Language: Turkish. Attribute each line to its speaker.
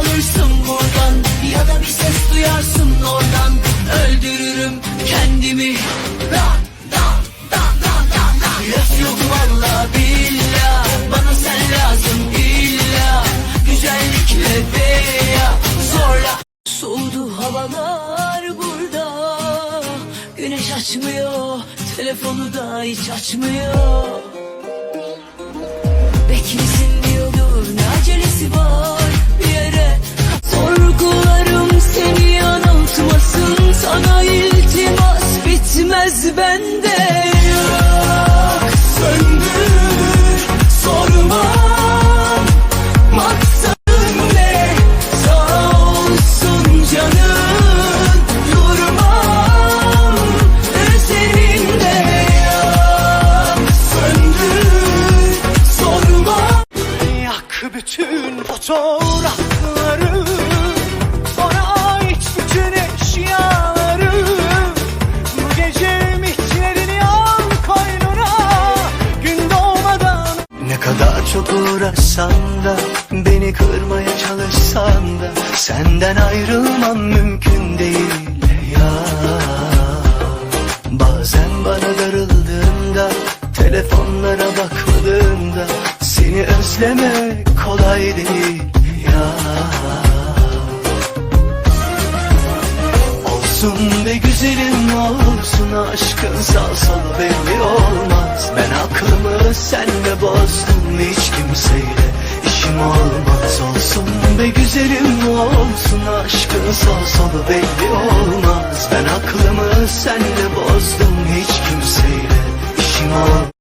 Speaker 1: alırsın buradan. Ya da bir ses duyarsın oradan. Öldürürüm kendimi. Dan dan dan dan dan dan yok valla billah. Bana sen lazım illa. Güzellikle veya zorla. Soğudu havalar burada. Güneş açmıyor Telefonu da hiç açmıyor bitmez bende Yok. Söndür sormam Maksadım ne sağ olsun canım Durmam üzerinde yok söndür sormam
Speaker 2: Yak bütün fotoğrafları kadar çok uğraşsan da Beni kırmaya çalışsan da Senden ayrılmam mümkün değil ya Bazen bana darıldığında Telefonlara bakmadığında Seni özlemek kolay değil Olsun be güzelim olsun aşkın sağ solu belli olmaz. Ben aklımı senle bozdum hiç kimseyle işim olmaz. Olsun be güzelim olsun aşkın sağ solu belli olmaz. Ben aklımı senle bozdum hiç kimseyle işim olmaz